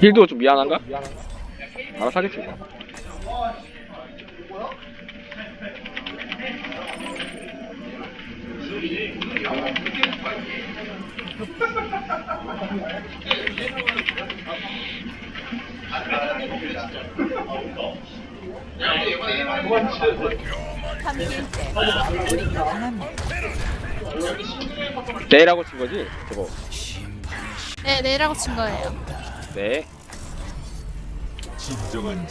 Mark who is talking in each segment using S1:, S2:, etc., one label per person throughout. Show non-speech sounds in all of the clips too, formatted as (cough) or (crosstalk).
S1: 힐도 좀 미안한가? 알아서 하겠지 (laughs) 뭐. 내라고 친 거지? 저거.
S2: 네, 내라고 친 거예요.
S1: 네.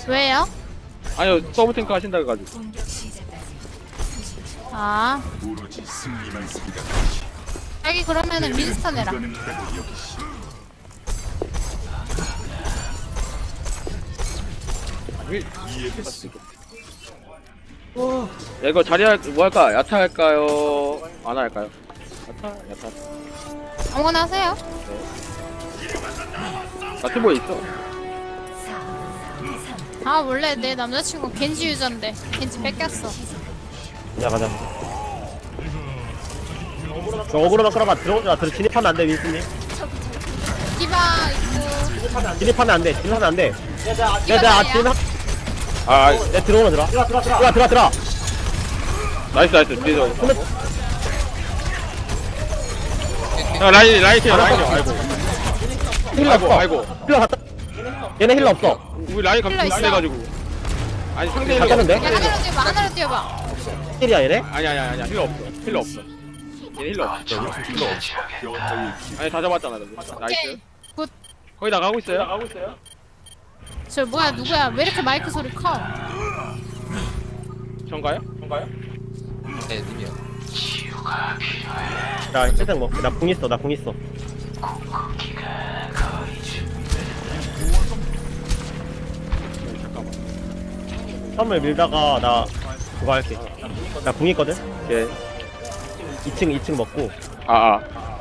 S2: 왜요?
S1: 아니요, 서브 탱크 하신다 해가지고.
S2: 아. 여기 그러면은 민스터 내라.
S1: 야, 이거 자리 할, 뭐 할까? 야타 할까요? 안 할까요? 야타? 야타.
S2: 아무거나 하세요.
S1: 나 트보에 있어.
S2: 아, 원래 내 남자친구 겐지 유저인데. 겐지 뺏겼어.
S3: 야 가자 저 어그로만 끌어봐 들어오자 들어 진입하면 안돼 윈스님
S2: 디바 있고.
S3: 진입하면 안돼 진입하면 안돼 내가
S2: 자리야.
S3: 진입
S1: 아,
S3: 내 들어오면 들어 들어 들어 들어 들어 들어
S1: 나이스, 나이스. 뒤에서. 야, 라인, 라인 캐 라인 캐 아이고.
S3: 힐러
S1: 아이고,
S3: 없어
S1: 아이고.
S3: 힐러 갔다 얘네 힐러 없어
S1: 우리 라인
S2: 힐러 있어.
S1: 안 해가지고. 아니, 상대
S3: 다 땄는데?
S2: 야, 하늘로 뛰어봐, 하늘로 뛰어봐.
S3: 힐이야 얘네
S1: 아니, 아니, 아니, 힐러 없어. 힐러 없어. 얘 힐러 없어. 힐러 없어. 아니, 다 잡았잖아, 너도. 나이스.
S2: 오케이. 굿.
S1: 거의 다 가고 있어요? 가고 있어요?
S2: 저 뭐야, 누구야? 왜 이렇게 마이크 소리 커?
S1: 전가요? 전가요?
S4: 네, 님이요.
S3: 나 세상 먹게 나 궁 있어 나 궁 있어. 선물 밀다가 나 그거 할게 나 궁 있거든
S1: 예.
S3: 2층 2층 먹고
S1: 아, 아.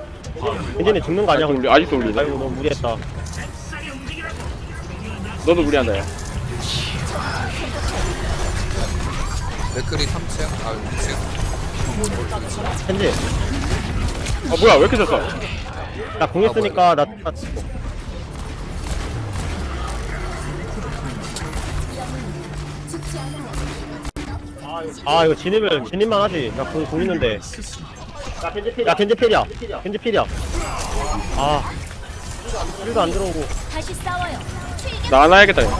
S3: 괜찮네 죽는 거 아니야
S1: 아직도 올리네.
S3: 아이고 너무 무리했다
S1: 너도 무리한다, 야.
S4: 맥크리 3층, 아, 6층.
S3: 현지
S1: 아, 뭐야, 왜 이렇게 졌어?
S3: 나궁 있으니까 나 나- 아 이거 진입을 진입만 하지. 나궁궁 있는데. 야. 겐지 필이야. 겐지 필이야. 아. 필도 안 들어오고.
S5: 다시 싸워요.
S1: 나안 해야겠다, 이거.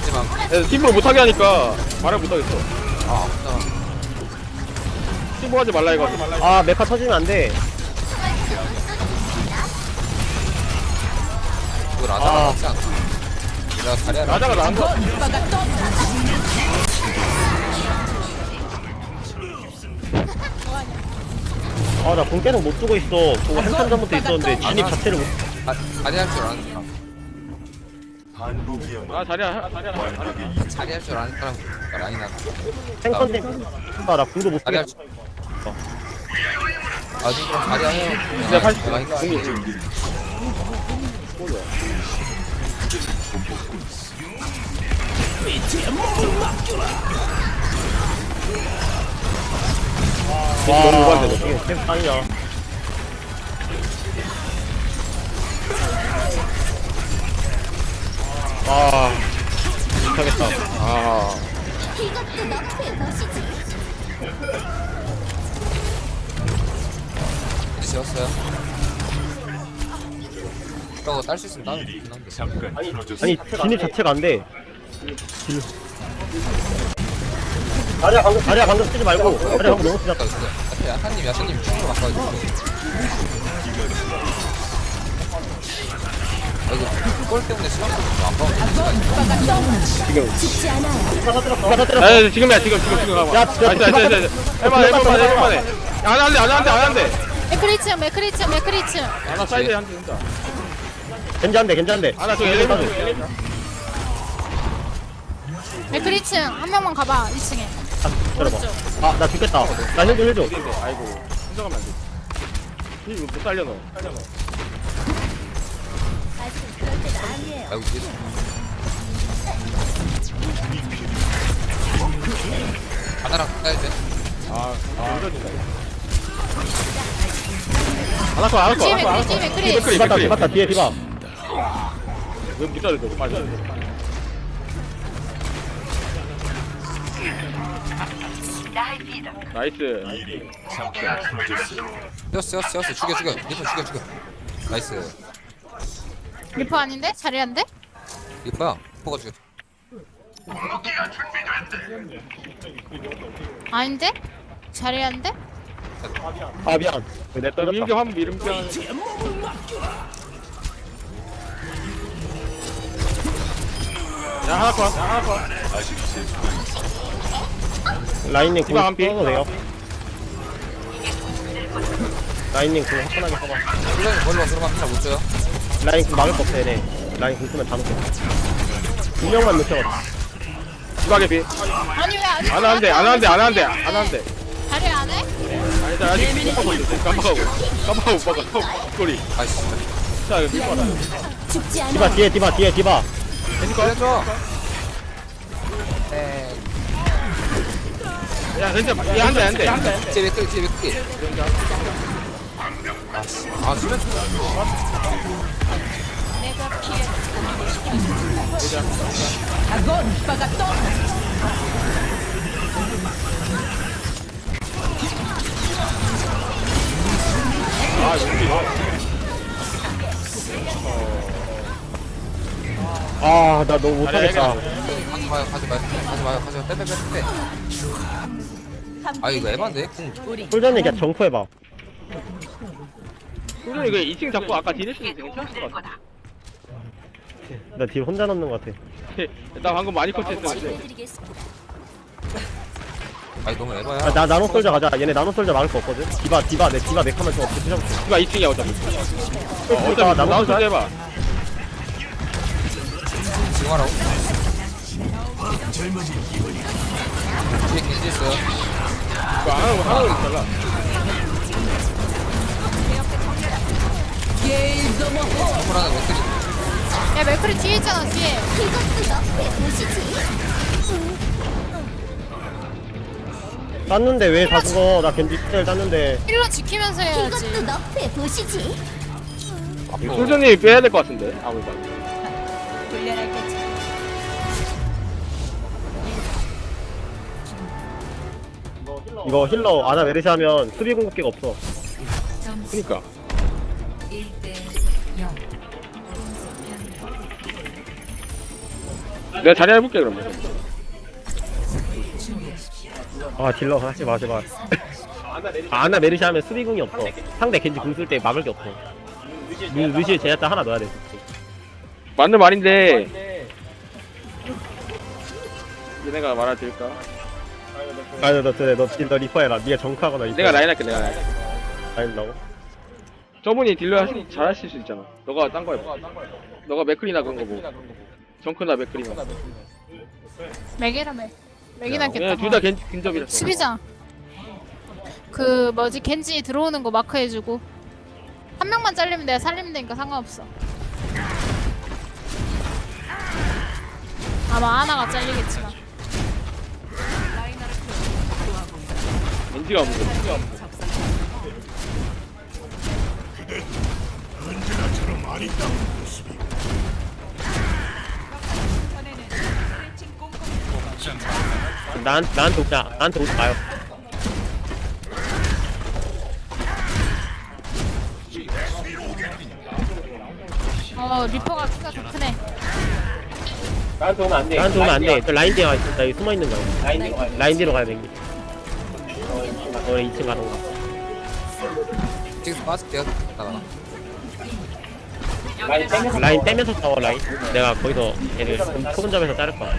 S4: 하지만,
S1: 야, 팀을 못하게 하니까 말을 못하겠어.
S4: 아, 아프다.
S1: 팀하지 말라 이거.
S3: 아 메카 터지면 안돼 아.
S4: 하고 하지 않나? 내가 다리 하나.
S1: 라자가 나한 거.
S3: 아나궁 계속 못 쓰고 있어 그거 한참 전부터 있었는데 진입 자체를 못
S4: 다- 다리 할줄 아는 사람.
S1: 아, 자리야, 자리야.
S4: 다리 할줄 아는 사람. 라인 하나.
S3: 생컨템 아나 궁도 못
S4: 다리 할
S3: 쓰겠어
S4: 줄. 아, 지금 그럼 다리 해요.
S1: 진짜 80.
S4: 내가 힘들어.
S3: 와
S1: 너무 오반데, 너.
S3: 이게 계속 아니야 아 못하겠다
S1: 아,
S5: 이것도 너프의.
S4: 이제 지웠어요. 저거 딸 수 있으면 따면 좋긴 한데.
S3: 아니 진입 자체가 안돼 다리야 방금 다리야 방금 쓰지 말고 다리야 방금 너무
S4: 그 앞에 야타님, 야타님 충으로 바꿔가지고. 아, 이거 골 때문에 끌고 안 가고
S5: 죽지 않아요.
S3: 누가
S1: 야, 야, 지금이야, 지금, 지금, 지금 가봐.
S3: 야, 진짜
S1: 나이스, 나이스, 나이스. 해봐, 해봐, 해봐, 해봐. 안 한대, 안 한대, 안 한대.
S2: 맥크리츠, 맥크리츠, 맥크리츠.
S1: 아나 사이드에 한대 된다.
S3: 괜찮은데 괜찮은데
S1: 아나 저 엘리베이터.
S2: 맥크리츠 한 명만 가봐. 2층에.
S3: 들어봐 아 나 죽겠다 나 힐좀 힐줘
S1: 근데, 아이고, 혼자 가면 안 돼. 이거 못 살려 너. 살려 너.
S5: 아직은 그럴 때가 아니에요.
S4: 아이고, 뒤에서. 하나랑 가야 돼.
S1: 아, 아, 힘들어진다. 안 할거, 안 할거,
S2: 뒤에
S1: 안 할거, 안
S2: 맥크리,
S1: 할거.
S2: 뒤에.
S3: 디바다 디바다 뒤에 디바
S1: 왜못 자르죠? 맞아. 나이스.
S4: 띄었어, 띄었어, 띄었어. 죽여, 죽여. 리퍼 죽여, 죽여. 나이스.
S2: 리퍼 아닌데? 자리한데?
S4: 리퍼야. 리퍼가 죽여.
S2: 아닌데? 자리한데?
S3: 아 미안 내 떨어졌다
S1: 한번 밀격. 야, 하나 거, 야, 하나 거.
S3: 라인님 궁
S1: 디바 한 피.
S3: 써도 돼요 라인님 궁 화끈하게 써봐
S4: 플레이 멀리 와서 그러면 하나 못 줘요.
S3: 라인 궁 막을 거 없어 얘네 라인 궁 쓰면 다 놓쳐 두 명만 놓쳐
S1: 디바 개피.
S2: 아니 왜 아직
S1: 안 하는데, 안 하는데, 안 하는데, 안 하는데.
S2: 자리 안 해?
S1: 아니다, 아직 못 박고 있어. 깜빡하고. 깜빡하고 못 박아. 꼬리.
S4: 아이씨.
S1: 자, 이거 밀고 하나.
S5: 죽지
S3: 디바. 뒤에 디바 뒤에 디바
S4: 걸려줘.
S1: 야, 진짜, 야, 안 돼, 안 돼, 안 돼.
S4: 뒤에 맥클, 뒤에 맥클. 아, 수면
S1: 아, 여기.
S3: 아 나 너무 못하겠다
S4: 가지 마요, 가지 마요, 가지 마요, 가지 마요. 빼, 빼, 빼, 빼. 아, 이거 에반데? 궁.
S3: 솔전이 그냥 정포해봐
S1: 소준이 그 2층 잡고 아까 디렉션이 괜찮았을 것 같아.
S3: 나 딜 혼자 넣는 것 같아 (laughs)
S1: 나 방금 많이.
S5: 치료해드리겠습니다.
S4: 아니, 너무 에바야.
S3: 아, 나 나노 솔저 가자 얘네 나노 솔저 막을 거 없거든 디바 디바 내 디바 맥하면 좀 부셔볼게
S1: 디바 2층이야, 어차피. 어,
S3: 그러니까
S1: 어차피
S3: 나노
S1: 나우스
S3: 솔저
S1: 해봐.
S4: 지금 하라고? 뒤에 겐지 있어요.
S1: 이거 안 하고 하나로 있잖아.
S4: 선물 하나 맥클이.
S2: 야 맥크리 뒤에 있잖아 뒤에
S5: 이것도.
S3: 땄는데 왜 다 죽어 나 겐지 스텔 땄는데
S2: 힐러 지키면서 해야지
S1: 소준이 빼야 될 것 같은데, 아무래도.
S3: 이거 힐러 아나 메르시 하면 수비 공격기가 없어
S1: 그니까. 내가 자리 해볼게, 그러면.
S3: 아 딜러 하지 마 제발 (laughs) 아나 메르시 하면 수비궁이 없어 상대 겐지 궁 쓸 때 막을 게 없어 루, 루시에 제야타 하나 넣어야 돼
S1: 맞는 말인데. 얘네가 말할 들까?
S3: 아니 너 그래 너, 너 리퍼 해라 니가 정크하거나 리퍼
S1: 내가 라인 할게, 내가 라인. 할게.
S3: 라인 나고
S1: 저분이 딜러 할 수- 잘하실 수 있잖아. 너가 딴거 해봐. 너가 맥클이나 그런 거 보고. 정크나 맥클이나.
S2: 맥이라 맥 맥이 낫겠다
S1: 둘다 근접이라.
S2: 수비장 그 뭐지 겐지 들어오는 거 마크 해주고 한 명만 잘리면 내가 살리면 되니까 상관없어 아마 하나가 잘리겠지만
S1: 엔지가 없는 거.
S3: 난, 나한테 오자 나한테 오지 마요.
S2: 어 리퍼가 키가 더 크네.
S3: 나한테 오면 안돼. 나한테 오면 안돼 저 라인 뒤에 와 있어. 나 여기 숨어있는 거야 라인 뒤로 가야 라인 뒤로 가야 돼 어 2층 가던가
S4: 지금 빠질게요. 나가.
S3: 라인 떼면서 싸워 라인 내가 거기서 얘를 소근점에서 자를 거야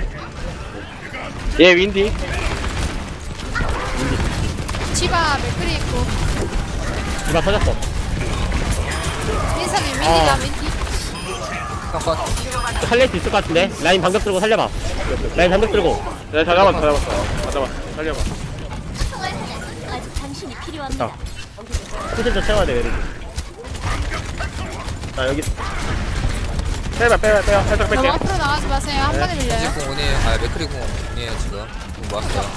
S1: 얘 윈디.
S2: 치바 맥크리 있고
S3: 디바 터졌어 아.
S2: 윈디가 윈디.
S3: 살릴 수 있을 것 같은데 라인 방벽 들고 살려봐 라인 방벽 들고
S1: 내가 다 잡았어, 다 잡았어. 다 잡았어. 살려봐.
S5: 아직 당신이 필요합니다.
S3: 쿠션 좀 채워야 돼 얘를 나 여기.
S1: 빼봐 빼봐 빼봐. 살짝
S2: 너무
S1: 뺄게.
S2: 앞으로 나가지 마세요. 한 번에 밀려요.
S4: 겐지 공 오니 아 맥크리 공 오니에요 지금. 공 모았어요.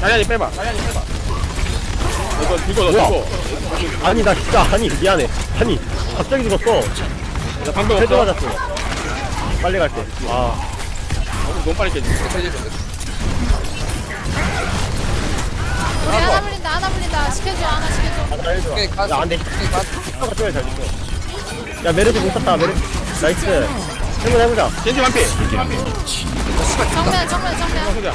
S1: 자리아니 빼봐. 자리아니 빼봐. 이거 이거 너
S3: 뭐야?
S1: 이거.
S3: 아니 나 진짜 아니 미안해. 아니 갑자기 죽었어.
S1: 나 방금
S3: 헤드
S1: 없어.
S3: 맞았어. 빨리 갈때 아.
S1: 너무 빨리 깨지
S2: 우리 하나 불린다. 하나 불린다. 시켜줘. 하나 시켜줘.
S3: 맞아 해줘.
S4: 오케이 가스
S3: 야 안 돼.
S4: 오케이 가스
S3: 가 쪼야 잘 죽어 야 메르시 못 탔다 메르시. 나이스. 해보자 해보자.
S1: 겐지 반피.
S2: 정면 정면 정면.
S1: 혼자.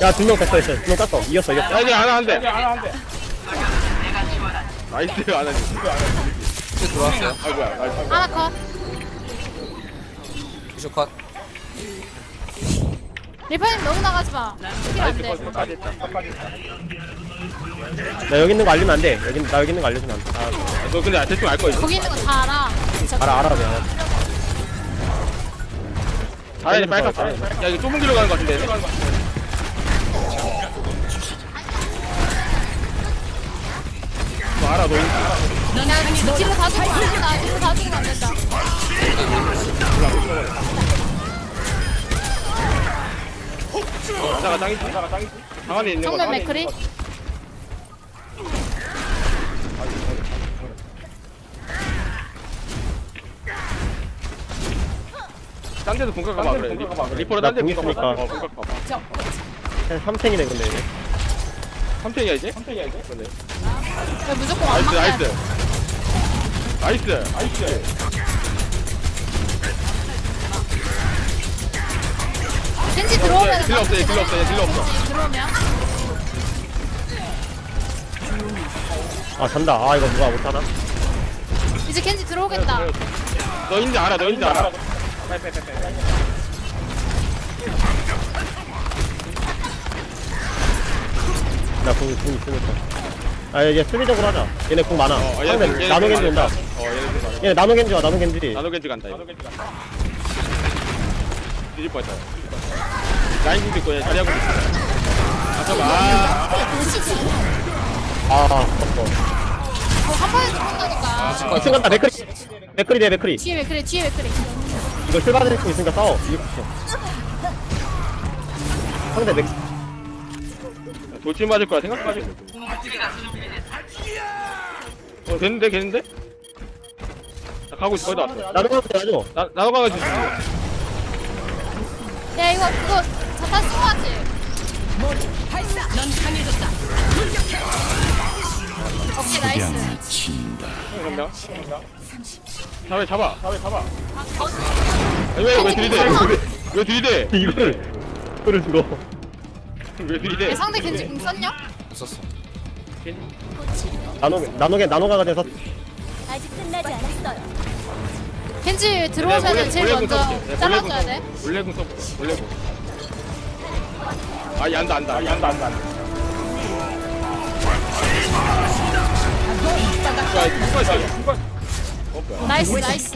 S3: 야 두 명 뺐어 있어 두명 땄어. 이겼어 이겼어.
S1: 야 이제 하나 한대. 나이스 하나님
S4: 슈 들어왔어요.
S1: 아이고야 나이스.
S2: 하나 컷.
S4: 슈컷
S2: 리파님 너무 나가지 마. 안 돼.
S1: 했다
S3: 나 여기 있는 거 알리면 안 돼 여기 나 여기 있는 거 알려주면 안 돼 아,
S1: 너 근데 대충 알거 있어
S2: 거기 있는 거 다 알아.
S3: 알아 알아 내가
S1: 자리아니 빨갛다 야 이거 좁은 길로 가는 거 같은데 너 알아
S2: 너야 뒤로 다안 된다. 뒤로 다안 된다.
S1: 가자가 짱이지? 가자가 짱이지? 방 안에 있는 거
S2: 정면 맥크리.
S1: 딴 데도 공각 가봐 그래. 리퍼 리퍼로 딴데
S3: 나
S1: 공각
S3: 공
S1: 가봐. 어 공각 가봐.
S3: 한 3탱이네 근데 이게.
S1: 3탱이야 이제? 3탱이야 이제? 그래
S2: 야, 무조건 안
S1: 나이스 나이스.
S2: 돼.
S1: 나이스. 나이스
S2: 겐지 들어오면
S1: 딜러 없어, 얘 딜러 없어, 얘 딜러 없어.
S2: 들어오면.
S3: 아 잔다. 아 이거 누가 못하나?
S2: 이제 겐지 들어오겠다.
S1: 너인지 알아 너인지 알아.
S3: 나공 공 있으니까 아얘 수비적으로 하자. 얘네 공 많아.
S1: 어,
S3: 상대
S1: 얘는-
S3: 나노 겐지 온다.
S1: 어 얘는
S3: 얘네 나노 겐지 와 나노 겐지
S1: 나노 겐지 간다 이거 뒤질 뻔했다 라인 있고 얘 자리하고 있어 아 잠깐만
S5: 아왜 보시지?
S3: 아 컸어
S2: 어, 한 번에 들어온다니까.
S3: 2층 간다 맥크리. 맥크리 대 맥크리.
S2: 뒤에 왜 그래? 뒤에 왜 그래?
S3: 이거 실 받을 수 있으니까 싸워. 이거 붙여 상대 맥.
S1: 돌진 맞을 거야. 생각하지. 어 됐는데 됐는데? 나 가고 있어. 거의 다 왔어.
S3: 나노 겐지 가죠
S1: 나, 나도 가가지고
S2: 야 이거 그거 자탄 쓰고 하지. 오케이 나이스.
S1: 그럼요. 잡아 잡아. 잡아 잡아. 아니, 왜, 왜 들이대? 왜, 왜 들이대?
S3: 이거를 이거를 죽어
S1: 왜 들이대?
S2: 얘 상대 겐지 공 썼냐?
S4: 없었어
S3: 나노 나노 겐 나노가가 돼서
S5: 아직 끝나지 않았어요.
S2: 겐지 들어오면 제일 먼저 잘라줘야 돼.
S1: 원래군 써보 원래군 아이 안다 안다 아이 안다 안다 안다 야, 이거 누가 있어? 누가- 어, 뭐야?
S2: 나이스 나이스.